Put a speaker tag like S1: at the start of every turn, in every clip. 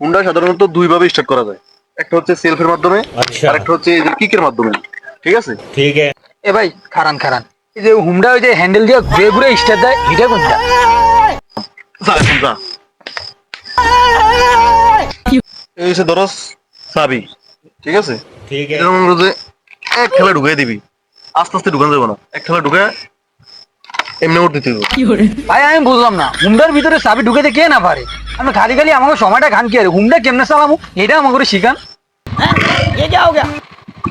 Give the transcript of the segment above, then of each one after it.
S1: Honda সাধারণত দুই ভাবে স্টার্ট করা যায়। একটা হচ্ছে সেলফের মাধ্যমে
S2: আচ্ছা।
S1: আর একটা হচ্ছে কিকের মাধ্যমে। ঠিক আছে?
S2: ঠিক আছে।
S3: এ ভাই খারান খারান। এই যে হুন্ডা ওই যে হ্যান্ডেল দিয়ে ঘুরে ঘুরে স্টার্ট দেয় এটা কোনটা?
S1: এই ধরো চাবি। ঠিক আছে? ঠিক আছে। এক খেলা ঢুকাই দিবি। আস্তে আস্তে ঢুকান যাবে না। এক খেলা ঢুকায় এমনি উঠ দিতে
S3: ভাই আমি বুঝলাম না। হুমডার ভিতরে চাবি ঢুকেতে কে না পারে? আমি খালি খালি আমাকে সময়টা খান কি আর? হুমডা কেমনে চালামু এটা আমাকে শিখান।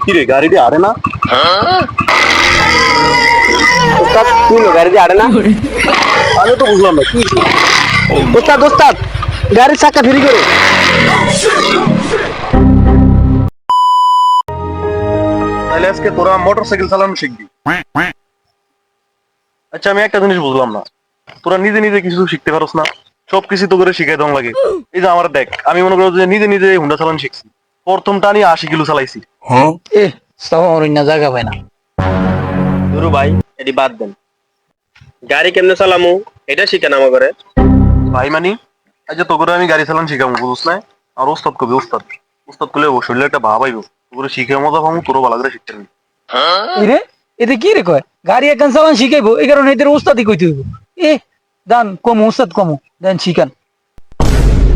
S1: কি রে গাড়িটি আরে না?
S4: ওস্তাদ তুই গাড়ি দিয়ে আড়ে না?
S1: আমি তো বুঝলাম না কি
S4: ওস্তাদ ওস্তাদ গাড়ির চাকা ফ্রি করে।
S1: তাহলে আজকে তোরা মোটর সাইকেল চালানো শিখবি। আচ্ছা আমি একটা জিনিস বুঝলাম না। তোরা নিজে নিজে কিছু শিখতে পারোস না। সব কিছু তো করে শিখাই দম লাগে। এই যে আমার দেখ আমি মনে করো যে নিজে নিজে হুন্ডা চালানো শিখছি। প্রথমটা আমি আশি কিলো চালাইছি।
S3: এ সব আমার অন্য জায়গা পায় না।
S4: দুরু ভাই এটি বাদ দেন। গাড়ি কেমনে চালামু? এটা শিখেন আমার ঘরে।
S1: ভাই মানি? আচ্ছা তো করে আমি গাড়ি চালানো শিখাবো বুঝছ না আর ওস্তাদ কবি ওস্তাদ। ওস্তাদ করলে শরীরে একটা ভাব আইব। তোর শিখে মজা পাবো তোরও ভালো করে শিখতে
S3: রে এতে কি রে কয়? গাড়ি এখন চালান শিখাইবো এই কারণে এদের উস্তাদি কইতে হইব। এ দান কমু উস্তাদ কমু দেন শিখান।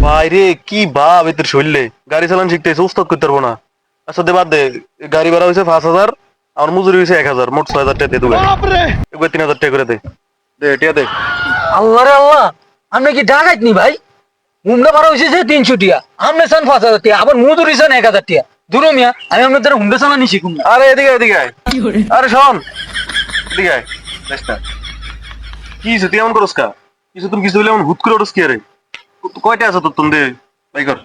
S1: ভাই রে কি ভাব এদের শরীরে? গাড়ি চালানো শিখতে এসে ওস্তাদ করতে পারব না। আচ্ছা দে বাদ দে গাড়ি ভাড়া হয়েছে পাঁচ হাজার আর মজুরি হয়েছে এক হাজার মোট ছয় হাজার টাকা দিয়ে দেবে। এবার তিন হাজার টাকা করে দে। দে টিয়া দে।
S3: আল্লাহ রে আল্লাহ আপনি কি ডাকাইত নি ভাই? হুমডা ভাড়া হয়েছে তিনশো টিয়া আপনি চান পাঁচ হাজার টিয়া আবার মজুরি চান এক হাজার টিয়া। ধুরো মিয়া আমি আমার দ্বারা হুন্ডা চালানি শিখুন
S1: আরে এদিকে এদিকে আয়। আরে শোন। এদিকে আয়। দেশটা কি হইছে তুই এমন করস কা? কিছু তুমি কিছু বলে এমন হুট করে ওরস কি আরে? কয়টা আছে তোর তুমি ভাই কর।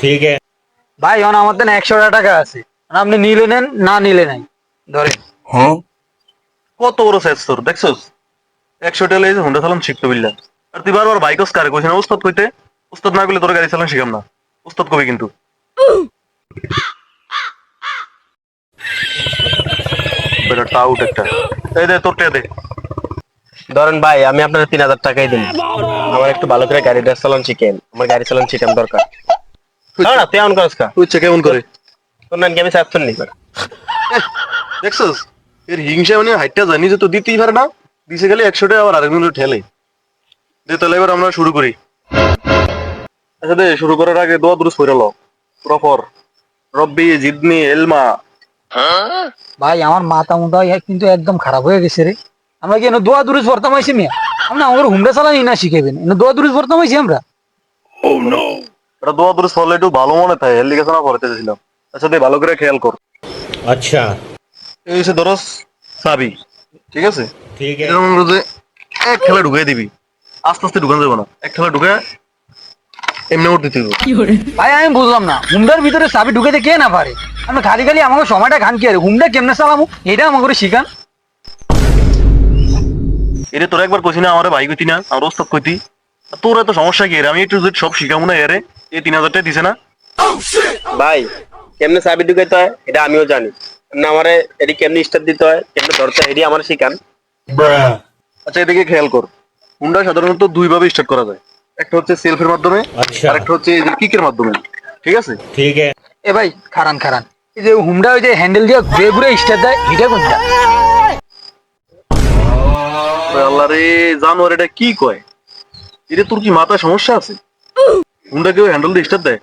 S2: ঠিক আছে।
S3: ভাই অন আমার দেন একশো টাকা আছে। আপনি নিলে নেন না নিলে নাই। ধরে হ্যাঁ?
S1: কত বড় সাইজ তোর দেখছস? একশো টাকা লেগেছে হুন্ডা চালান শিখতে বললা আর তুই বারবার বাইক কারে কইছিস না উস্তাদ কইতে উস্তাদ না করলে তোর গাড়ি চালান শিখাম না। উস্তাদ কবি কিন্তু। বেটা টাউট একটা। এই দে তোর টিয়া দে।
S4: ধরেন ভাই আমি আপনার তিন হাজার টাকাই দিন আমার একটু ভালো করে গাড়িটা চালান শিখেন। আমার গাড়ি চালান শিখেন দরকার। না করস কা?
S1: হচ্ছে কেমন করে?
S4: তোর নাকি আমি নি
S1: দেখছস? এর হিংসা মানে হাইটটা জানি যে তো দিতেই পারে না। দিছে গেলে একশো টাকা আবার আরেকজন ঠেলে। দে তাহলে এবার আমরা শুরু করি। আচ্ছা দে শুরু করার আগে দোয়া দুরুস পড়ে লো প্রপর রব্বি জিদনি এলমা।
S3: ভাই আমার মাথা মুদা কিন্তু একদম খারাপ হয়ে গেছে রে। আমরা কি দোয়া দূরে পড়তাম হয়েছি মেয়ে? আমরা আমার হুমড়া চালানি না শিখেবেন দোয়া দূরে পড়তাম হয়েছি আমরা।
S1: oh, দোয়া একটু ভালো মনে থাকে। হেল লিখেছে না আচ্ছা তুই ভালো করে খেয়াল কর।
S2: আচ্ছা।
S1: এই হচ্ছে ধরস চাবি। ঠিক আছে? ঠিক আছে এক খেলা ঢুকাই দিবি। আস্তে আস্তে ঢুকান যাব না। এক খেলা ঢুকে এমনি উঠতে
S3: ভাই আমি বুঝলাম না। হুমড়ার ভিতরে চাবি ঢুকে কে না পারে? আমি খালি খালি আমাকে সময়টা খান কি আর? হুমটা কেমনে চালামু? এটা শিখান।
S1: একবার কইছি না আমার ভাই কইতি না আমার ওস্তাদ কইতি। তোর এত সমস্যা কি আমি একটু সব না এরে এ তিন হাজার টাকা দিছে না।
S4: ভাই কেমনে চাবি ঢুকাইতে হয় এটা আমিও জানি। না আমারে এটি কেমনি স্টার্ট দিতে হয় কেমনে ধরতে এটি আমার শিখান।
S1: আচ্ছা এদিকে খেয়াল কর। হুন্ডা সাধারণত দুই ভাবে স্টার্ট করা যায়। একটা হচ্ছে সেলফের মাধ্যমে
S2: আচ্ছা।
S1: আর একটা হচ্ছে কিকের মাধ্যমে। ঠিক আছে?
S2: ঠিক আছে।
S3: এ ভাই খারান খারান। এই যে হুমডা ওই যে হ্যান্ডেল দিয়ে ঘুরে ঘুরে স্টার্ট দেয় এটা কোনটা?
S1: আল্লাহ রে জানোয়ার এটা কি কয়? এটা তোর কি মাথায় সমস্যা আছে? হুন্ডা কেউ হ্যান্ডেল দিয়ে স্টার্ট দেয়?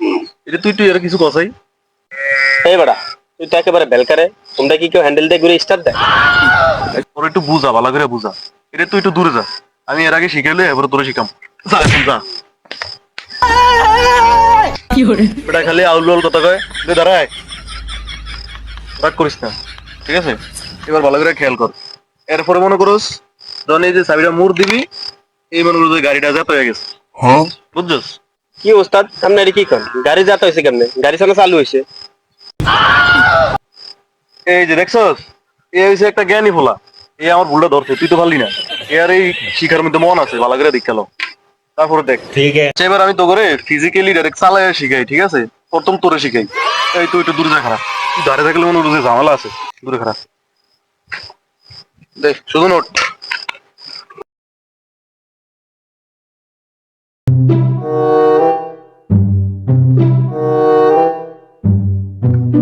S1: এটা তুই তুই এর কিছু কথাই
S4: এই বেড়া তুই তো একেবারে বেলকারে। তোমরা কি কেউ হ্যান্ডেল দিয়ে ঘুরে স্টার্ট দেয়?
S1: তোর একটু বুঝা ভালো করে বুঝা। এটা তুই একটু দূরে যা। আমি এর আগে শিখাইলে এবার তোরে শিখাম। যা যা। বেটা খালি আউল আউল কথা কয়। দে দাঁড়ায় রাগ করিস না ঠিক আছে? এবার ভালো করে খেয়াল কর। এরপরে মনে করস যখন এই যে চাবিটা মুড় দিবি এই মনে করো গাড়িটা জাত হয়ে গেছে। হ্যাঁ। বুঝছস?
S4: কি ওস্তাদ সামনে এটা কি কর? গাড়ি জাত হয়েছে কেমনে? গাড়ি সামনে চালু হয়েছে।
S1: এই যে দেখছস? এ হয়েছে একটা জ্ঞানী ফোলা। এ আমার ভুলটা ধরছে তুই তো পারলি না। এ আর এই শিখার মধ্যে মন আছে ভালো করে দেখাল তারপরে দেখ।
S2: ঠিক
S1: আছে। এবার আমি তো করে ফিজিক্যালি ডাইরেক্ট চালায় শিখাই ঠিক আছে? প্রথম তোরে শিখাই। এই তুই একটু দূরে যা খারাপ। ধারে থাকলে মনে হচ্ছে ঝামেলা আছে। দূরে খারাপ। দেখ শুধু নোট।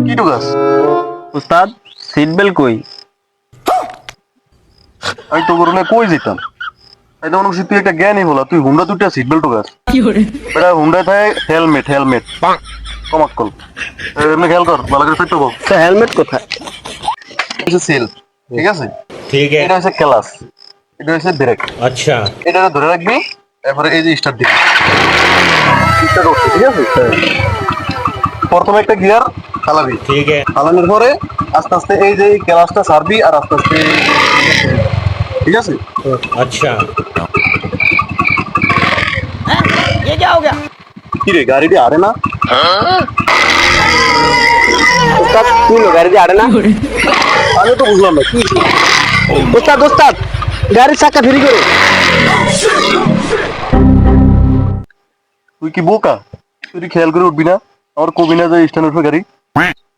S1: কি ঢুকাস?
S4: উস্তাদ সিট বেল্ট কই?
S1: আমি তো করলে কই যেতাম? এই তো তুই একটা জ্ঞানী হলো তুই হুন্ডা দুটা সিট বেল্ট ঢুকাস। এটা হুন্ডায় থাকে হেলমেট হেলমেট কমাক কল এমনি খেয়াল কর ভালো করে ফিরতে বল
S4: তো হেলমেট কোথায়
S1: সেল ঠিক আছে
S2: ठीक
S1: এটা
S2: है
S1: হচ্ছে ক্লাস এটা হচ্ছে ব্রেক
S2: अच्छा
S1: এটা ধরে রাখবি তারপরে এই যে স্টার্ট দিবি স্টার্ট করতে ঠিক আছে প্রথমে একটা গিয়ার ফালাবি
S2: ठीक है
S1: ফালানোর পরে আস্তে আস্তে এই যে ক্লাসটা সারবি আর আস্তে আস্তে ঠিক আছে
S2: अच्छा
S1: কি রে গাড়িটি আরে না
S4: উস্তাদ কি হলো গাড়ি আড়ে না
S1: আমি তো বুঝলাম না কি
S4: উস্তাদ উস্তাদ গাড়ির চাকা ফ্রি করে
S1: তুই কি বোকা তুই খেয়াল করে উঠবি না? আমার কবি না যে স্ট্যান্ড উঠবে গাড়ি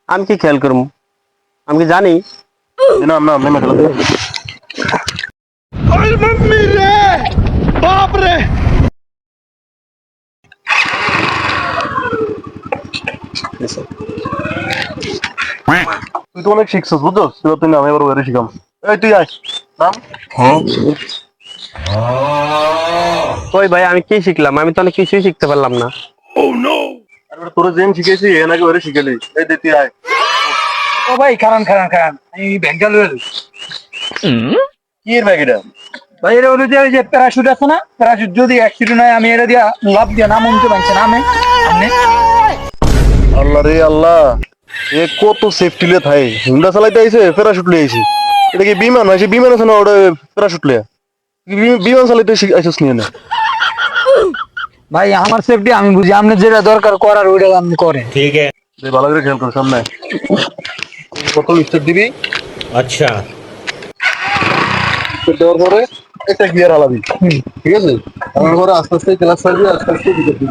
S4: আমি কি খেয়াল করব আমি কি জানি।
S1: না না নেমে তুই তো অনেক শিখছিস বুঝছ? তুই তুই নামে এবার শিখাম এই তুই আয়। নাম?
S4: ওই ভাই আমি কি শিখলাম? আমি তো অনেক কিছুই শিখতে পারলাম না।
S1: আর ওটা তোরা জেন শিখেছি এ নাকি ওয়ারে শিখেলি। এই দে তুই আয়।
S3: ও ভাই খারান খারান খারান। আমি ব্যাগটা লয়ে
S1: কি এর ব্যাগ এটা?
S3: ভাই এটা হলো যে ওই যে প্যারাশুট আছে না? প্যারাশুট যদি অ্যাক্সিডেন্ট হয় আমি এটা দিয়া লাভ দিয়া নাম উনতে পারছি না আমি
S1: আল্লাহ রে আল্লাহ। এ কত সেফটি লে থাই। হুন্ডা চালাইতে আইছে প্যারাশুট লে আইছে। এটা কি বিমান? আছে বিমান আছে না ওটা প্যারাশুট লে বিমান চালাইতে আইছস নি না
S3: ভাই আমার সেফটি আমি বুঝি আপনি যেটা দরকার করার ওইটা আপনি করেন।
S2: ঠিক
S1: আছে। ভালো করে খেয়াল করো সামনে। কত স্টেপ দিবি। আচ্ছা। দেওয়ার পরে এটা গিয়ার হালাবি। ঠিক আছে? আমার ঘরে আস্তে আস্তে ক্লাস আস্তে আস্তে দিবি।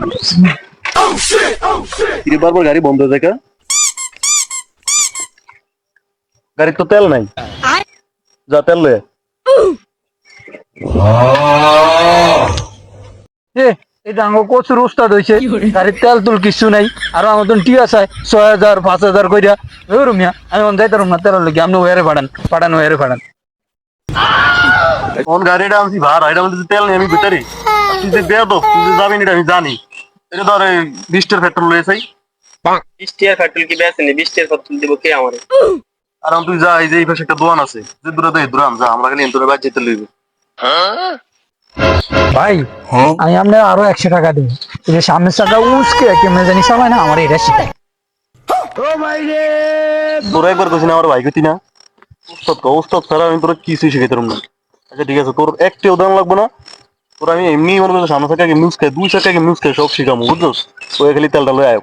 S1: কিরে বারবার গাড়ি বন্ধ হয়ে গাড়ির তো তেল নাই। যা তেল
S3: এটা আঙ্গ কচুর উস্তাদ হয়েছে গাড়ির তেল তুল কিছু নাই। আর আমার মতন টিয়া চাই ছয় হাজার পাঁচ হাজার কইরা। ওই রুমিয়া আমি অন যাইতাম না তেল লোক আপনি ওয়ারে পাঠান পাঠান ওয়ারে পাঠান।
S1: কোন গাড়িটা আমি ভাড়া। এটা তেল নেই আমি ভিতরে। তুই যে দেয়া তুই যে যাবি না আমি জানি। এটা ধর বিশটার পেট্রোল লয়েছে
S4: বৃষ্টি আর পেট্রোল কি পেট্রোল দিব কে আমারে?
S1: আর তুই যা এই যে এই পাশে একটা দোকান আছে যে দূরে দেয় যা আমরা খালি যেতে লইবে।
S3: ভাই আমি আপনার আরও একশো টাকা দিই এই যে সামনের চাকা উঁচকে কেমন জানি সবাই না আমার এটা শিখায়
S1: তোরা একবার কইছি না আমার ভাই কইতি না। উস্তাদ কো উস্তাদ ছাড়া আমি তোরা কিছুই শিখাইতে পারব না। আচ্ছা ঠিক আছে তোর একটি উদাহরণ লাগবে না তোর আমি এমনি মনে করছি সামনে থেকে মিউজ খাই দুই চাকা মিউজ খাই সব শিখামো বুঝছস ওই খালি তেলটা লয়ে আয়।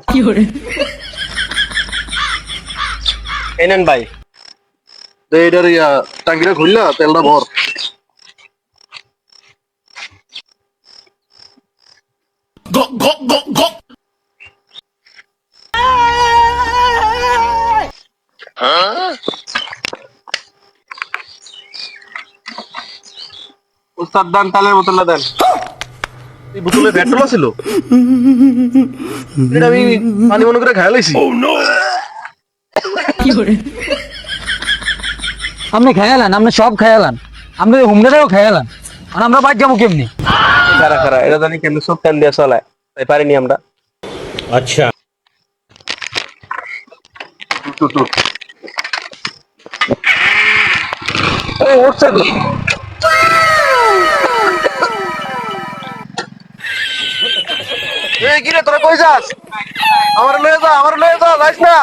S4: এই নেন ভাই।
S1: তো এটার ইয়া টাঙ্কিটা খুললা তেলটা ভর।
S4: উস্তাদ দান তালের দেন।
S1: এই বোতলে পেট্রোল ছিল এটা আমি পানি মনে করে লাইছি। কি করে?
S3: আপনি খেয়ালান আপনি সব খেয়ালান আপনি হুমড়াটাও খেয়ালান আর আমরা বাদ যাব কেমনি?
S4: খারা খারা এটা জানি কেমনি সব কেন দিয়ে চলায়। তাই পারিনি আমরা।
S1: আচ্ছা।
S3: এই ওর
S1: এই কিরে তোরা কই যাস? আমার লয়ে যা আমার লয়ে যা যাইস না।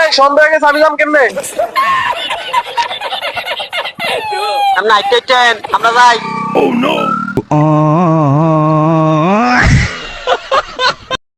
S1: এই সন্ধ্যা আগে চাবি যাম কেমনে?
S4: আমরা আইতে আমরা যাই